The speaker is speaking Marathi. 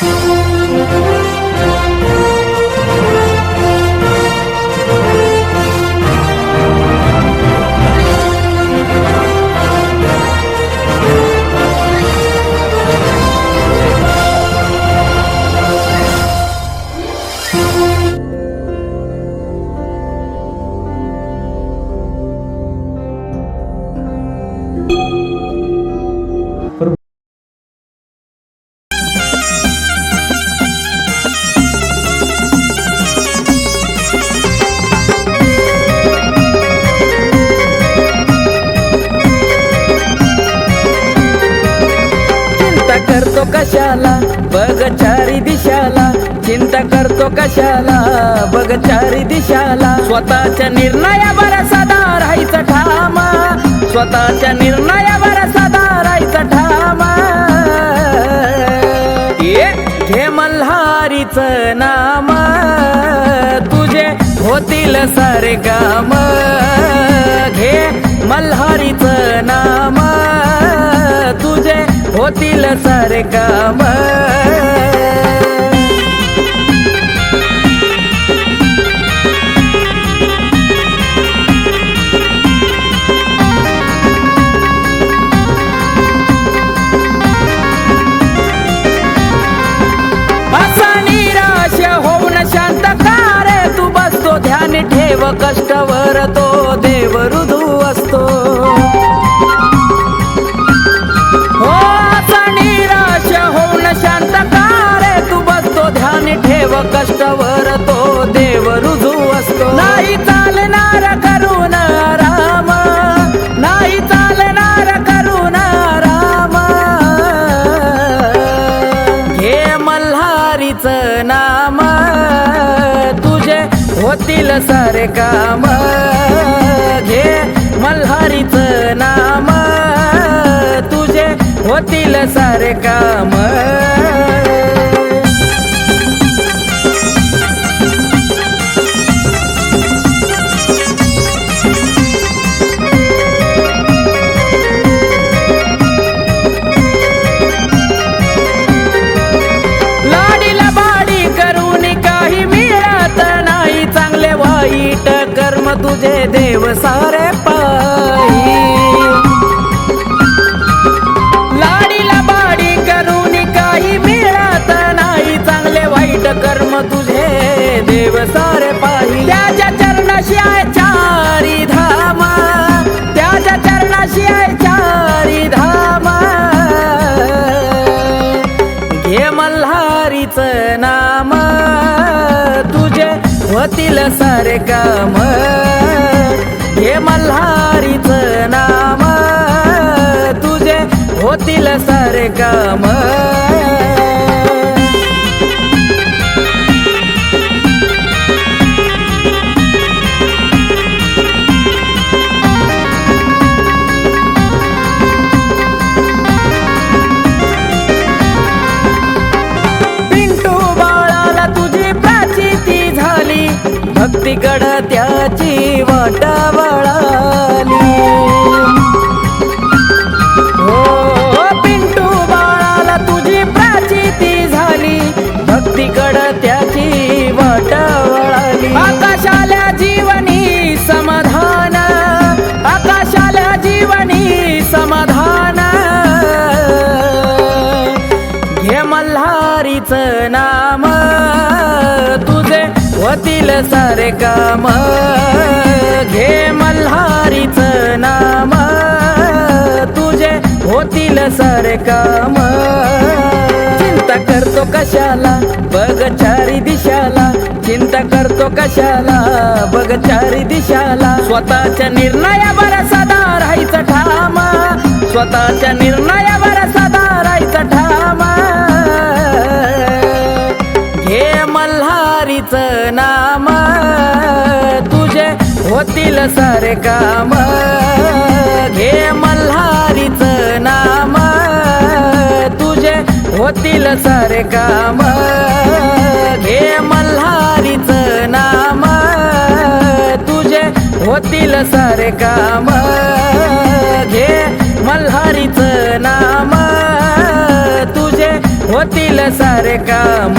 चिंता कशाला? बघ चारी दिशाला. चिंता करतो कशाला? बघ चारी दिशाला. स्वतःच्या निर्णयावर सदा राहायचं ठाम. स्वतःच्या निर्णयावर सदा राहायचं ठाम. ये घे मल्हारीच नाम. तुझे होतील सारे काम. होतील सारे काम. होऊन तू बसतो. ठेव कष्टवर तो देव रुधू असतो. होतील सारे काम. घे मल्हारीच नाम. तुझे होतील सारे काम. तुझे देव सारे पायी लाडीला बाडी करून काही मिळत नाही. चांगले वाईट कर्म तुझे देव सारे पाही त्याच्या चरणाशी आहे चारी धाम. त्याच्या चरणाशी आहे चारी धाम. घे मल्हारीच नाम. होतील सारे काम. हे मल्हारीच नाम. तुझे होतील सारे काम. भक्तीकड त्याची वाट वळाली हो, हो पिंटू बाळाला तुझी प्राचिती झाली. भक्तीकड त्याची वाट वळाली आकाशाला जीवनी समाधान आकाशाला जीवनी समाधान. घे मल्हारीच ना काम. घे मल्हारीच नाम. तुझे होतील सारे काम. चिंता करतो कशाला? बघ चारी दिशाला. चिंता करतो कशाला? बघ चारी दिशाला. स्वतःच्या निर्णयावर सदा राहायचं ठाम. स्वतःच्या निर्णयावर सदा राहायचं ठाम. घे मल्हारीच नाम. होतील सारे काम. घे मल्हारीच नाम. तुझे होतील सारे काम. घे मल्हारीच नाम. तुझे होतील सारे काम. घे मल्हारीच नाम. तुझे होतील सारे काम.